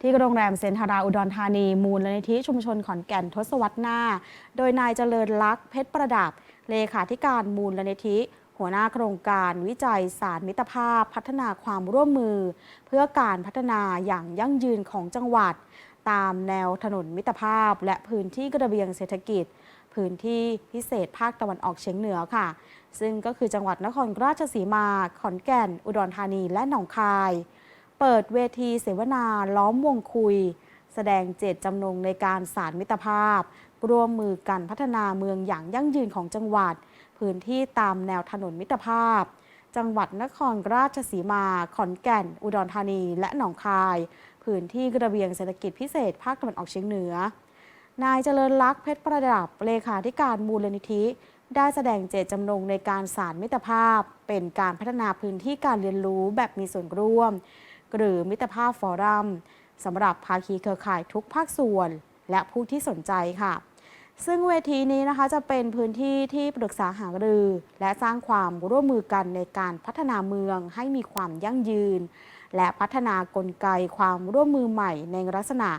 ที่โรงแรมเซนทาราอุดรธานี มูลนิธิชุมชนขอนแก่นทศวรรษหน้า โดยนายเจริญลักษ์เพชรประดับ เลขาธิการมูลนิธิ หัวหน้าโครงการวิจัยสารมิตรภาพพัฒนาความร่วมมือ เพื่อการพัฒนาอย่างยั่งยืนของจังหวัด ตามแนวถนนมิตรภาพ และพื้นที่กระเบียงเศรษฐกิจพื้นที่พิเศษภาคตะวันออกเฉียงเหนือค่ะ ซึ่งก็คือจังหวัดนครราชสีมา ขอนแก่น อุดรธานี และหนองคาย เปิดเวทีเสวนาล้อมวงคุย แสดงเจตจำนงในการสารมิตรภาพ ร่วมมือกันพัฒนาเมืองอย่างยั่งยืนของจังหวัด พื้นที่ตามแนวถนนมิตรภาพ จังหวัดนครราชสีมา ขอนแก่น อุดรธานีและหนองคาย พื้นที่กระเบียงเศรษฐกิจพิเศษภาคตะวันออกเฉียงเหนือ นายเจริญลักษณ์เพชรประดับเลขาธิการมูลนิธิได้แสดงเจตจำนงในการสารมิตรภาพ เป็นการพัฒนาพื้นที่การเรียนรู้แบบมีส่วนร่วม หรือมิตรภาพฟอรัมสำหรับภาคีเครือข่ายทุกภาคส่วน และผู้ที่สนใจค่ะ ซึ่งเวทีนี้นะคะจะเป็นพื้นที่ที่ปรึกษาหารือ และสร้างความร่วมมือกันในการพัฒนาเมืองให้มีความยั่งยืน และพัฒนากลไกความร่วมมือใหม่ในลักษณะ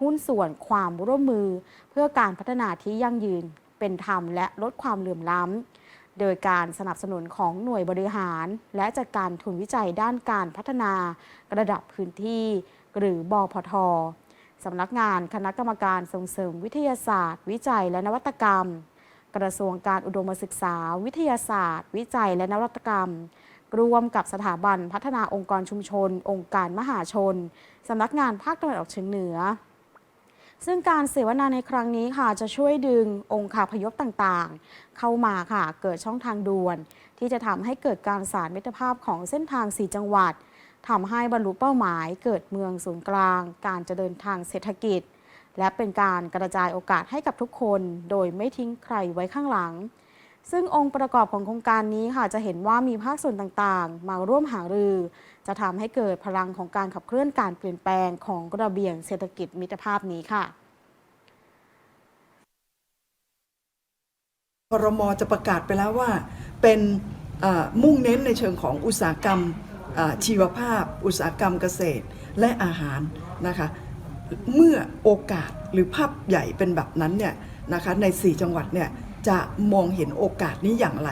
หุ้นส่วนความร่วมมือ เพื่อการพัฒนาที่ยั่งยืนเป็นธรรมและลดความเหลื่อมล้ำ โดยการสนับสนุนของหน่วยบริหาร และจัดการทุนวิจัยด้านการพัฒนาระดับพื้นที่ หรือบอพทสำนักงานคณะกรรมการส่งเสริมวิทยาศาสตร์ วิจัยและนวัตกรรม กระทรวงการอุดมศึกษา วิทยาศาสตร์ วิจัยและนวัตกรรมรวมกับสถาบันพัฒนาองค์กรชุมชน องค์การมหาชน สำนักงานภาคตะวันออกเฉียงเหนือ ซึ่งการเสวนาในครั้งนี้ค่ะจะช่วยดึงองค์คาพยพต่างๆ เข้ามาค่ะเกิดช่องทางด่วน ที่จะทำให้เกิดการสารมิตรภาพของเส้นทาง 4 จังหวัดทำให้บรรลุเป้าหมายเกิดเมืองศูนย์กลาง การเจริญทางเศรษฐกิจ และเป็นการกระจายโอกาสให้กับทุกคน โดยไม่ทิ้งใครไว้ข้างหลัง ซึ่งองค์ประกอบของโครงการนี้ค่ะจะเห็นว่ามีภาคส่วนต่างๆ มาร่วมหารือ จะทำให้เกิดพลังของการขับเคลื่อนการเปลี่ยนแปลงของระเบียงเศรษฐกิจมิตรภาพนี้ค่ะพรมจะประกาศไปแล้วว่าเป็นมุ่งเน้นในเชิงของอุตสาหกรรมชีวภาพ อุตสาหกรรมเกษตรและอาหารนะคะเมื่อโอกาสหรือภาพใหญ่เป็นแบบนั้นเนี่ยนะคะใน 4 จังหวัดเนี่ย จะมองเห็นโอกาสนี้อย่างไร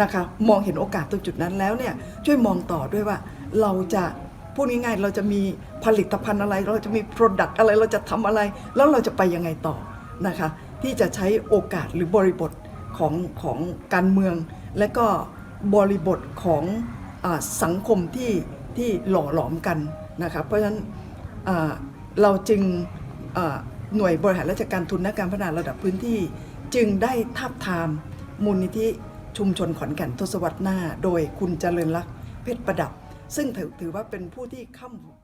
นะคะมองเห็นโอกาสตรงจุดนั้นแล้วเนี่ยช่วยมองต่อด้วยว่าเราจะพูดง่ายๆเราจะมีผลิตภัณฑ์อะไร เราจะมี Product อะไรเราจะทำอะไร แล้วเราจะไปยังไงต่อนะคะ ที่จะใช้โอกาสหรือบริบทของของการเมือง และก็บริบทของอสังคมที่ที่หล่อหลอมกันนะครับเพราะฉะนั้นเราจึงหน่วยบริหารราชการทุนและการพัฒนาระดับพื้นที่ จึงได้ทาบทามมูลนิธิชุมชนขอนแก่นทศวรรษหน้า โดยคุณเจริญลักษณ์เพชรประดับ ซึ่งถือว่าเป็นผู้ที่ข้ามข้า